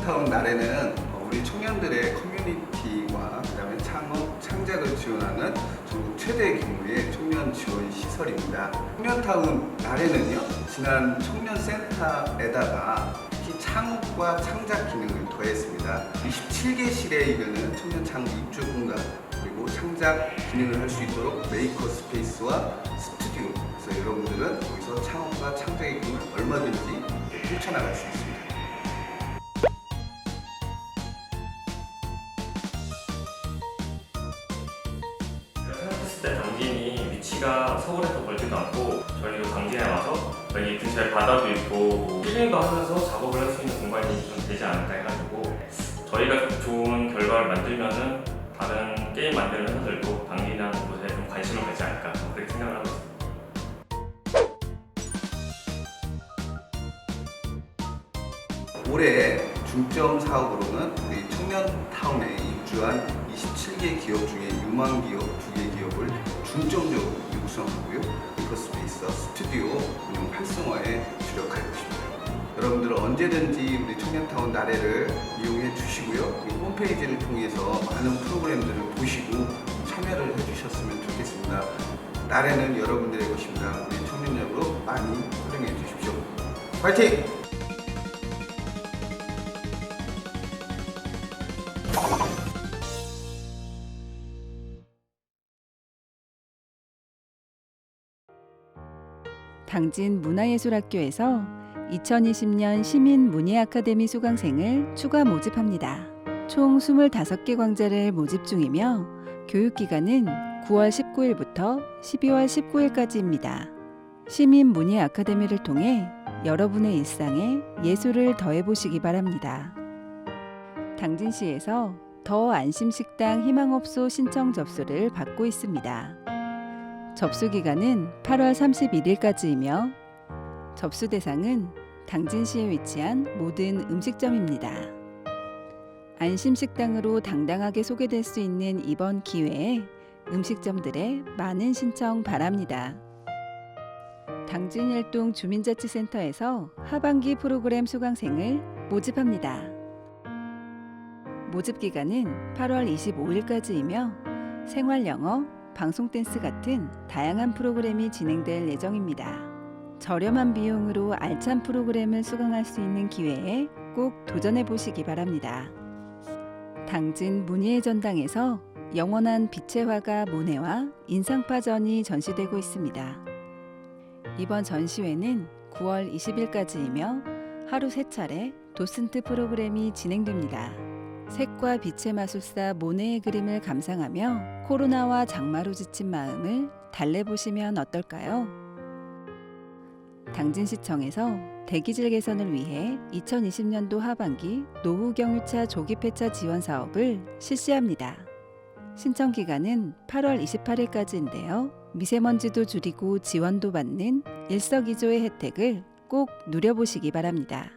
청년타운 날에는 어, 우리 청년들의 커뮤니티와 그다음에 창업, 창작을 지원하는 전국 최대 규모의 청년 지원 시설입니다. 청년타운 날에는요, 지난 청년센터에다가 특히 창업과 창작 기능을 더했습니다. 27개 실에 이르는 청년 창업 입주 공간 그리고 창작 기능을 할 수 있도록 메이커 스페이스와 스튜디오 그래서 여러분들은 여기서 창업과 창작의 꿈을 얼마든지 펼쳐나갈 수 있습니다. 했을 때 당진이 위치가 서울에서 멀지도 않고 저희도 당진에 와서 여기 근처에 바다도 있고 뭐 힐링도 하면서 작업을 할 수 있는 공간이 좀 되지 않을까 해가지고 저희가 좋은 결과를 만들면은 다른 게임 만드는 회사들도 당진이라는 곳에 좀 관심을 갖지 않을까 그렇게 생각을 하고 있습니다. 올해 중점 사업으로는 우리 청년타운에 입주한 27개 기업 중에 유망 기업 2개 스튜디오 운영 활성화에 주력할 것입니다. 여러분들 언제든지 우리 청년타운 나래를 이용해 주시고요. 이 홈페이지를 통해서 많은 프로그램들을 보시고 참여를 해주셨으면 좋겠습니다. 나래는 여러분들의 것입니다. 우리 청년역으로 많이 활용해 주십시오. 화이팅! 당진 문화예술학교에서 2020년 시민 문예 아카데미 수강생을 추가 모집합니다. 총 25개 광자를 모집 중이며 교육 기간은 9월 19일부터 12월 19일까지입니다. 시민 문예 아카데미를 통해 여러분의 일상에 예술을 더해 보시기 바랍니다. 당진시에서 더 안심식당 희망업소 신청 접수를 받고 있습니다. 접수 기간은 8월 31일까지이며 접수 대상은 당진시에 위치한 모든 음식점입니다. 안심식당으로 당당하게 소개될 수 있는 이번 기회에 음식점들의 많은 신청 바랍니다. 당진일동 주민자치센터에서 하반기 프로그램 수강생을 모집합니다. 모집 기간은 8월 25일까지이며 생활영어, 방송 댄스 같은 다양한 프로그램이 진행될 예정입니다. 저렴한 비용으로 알찬 프로그램을 수강할 수 있는 기회에 꼭 도전해 보시기 바랍니다. 당진 문예의 전당에서 영원한 빛의 화가 모네와 인상파전이 전시되고 있습니다. 이번 전시회는 9월 20일까지이며 하루 세 차례 도슨트 프로그램이 진행됩니다. 색과 빛의 마술사 모네의 그림을 감상하며 코로나와 장마로 지친 마음을 달래보시면 어떨까요? 당진시청에서 대기질 개선을 위해 2020년도 하반기 노후 경유차 조기 폐차 지원 사업을 실시합니다. 신청 기간은 8월 28일까지인데요. 미세먼지도 줄이고 지원도 받는 일석이조의 혜택을 꼭 누려보시기 바랍니다.